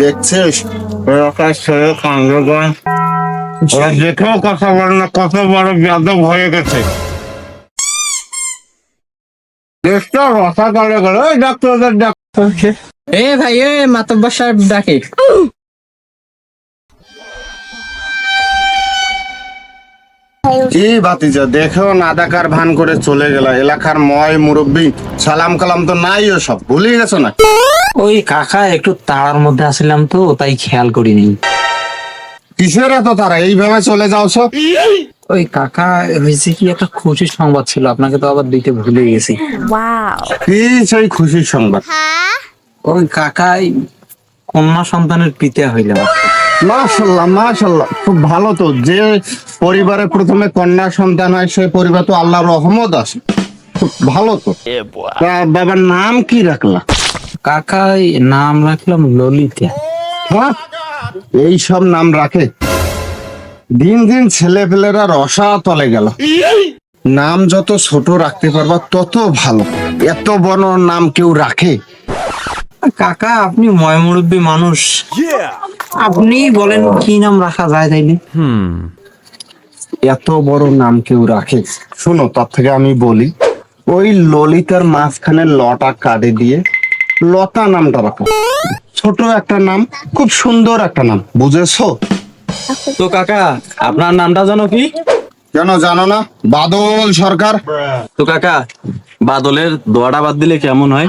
দেখছিস? এলাকার ছেলে কাণ্ডগণ ওরা দেখেও কথা বলে না, কত বড় বেদব হয়ে গেছে। ডাক্তার এ ভাই, এ মাতব্বর সাহেব ডাকে। কি বাতিজা দেখেও না ভান করে চলে গেল। এলাকার ময় মুরব্বী সালাম কালাম তো নাই সব ভুলে গেছো না ওই কাকা একটু তাড়ার মধ্যে আসলাম তো তাই খেয়াল করিনি। কিসের এত তারা? এইভাবে চলে যাও সব ওই কাকা হয়েছে কি একটা খুশির সংবাদ ছিল আপনাকে তো আবার দিতে ভুলে গেছি. কি সেই খুশির সংবাদ? ওই কাকাই কন্যা সন্তানের পিতা হইলাম মাশাল্লাহ মাশাল্লাহ। খুব ভালো তো যে পরিবারে প্রথমে কন্যা সন্তান হয় সেই পরিবার তো আল্লাহর রহমত আছে। খুব ভালো তো। তা বাবার নাম কি রাখলা? কাকাই নাম রাখলাম ললিতা। হ্যাঁ এই সব নাম রাখে। দিন দিন ছেলে পেলেরা রসা তলে গেল। নাম যত ছোট রাখতে পারবা তত ভালো। এত বড় নাম কেউ রাখে? কাকা আপনি ময়মুরব্বী মানুষ। আপনি বলেন কি নাম রাখা যায় তাইলে? এত বড় নাম কেউ রাখে? শোনো তার থেকে আমি বলি ওই ললিতার মাঝখানে লটা কাটে দিয়ে লতা নামটা রাখো। ছোট একটা নাম খুব সুন্দর একটা নাম বুঝেছ? তো কাকা আপনার নামটা জানো কি? কেন জানো না? বাদল সরকার। তো কাকা বাদলের দোয়াটা বাদ দিলে কেমন হয়।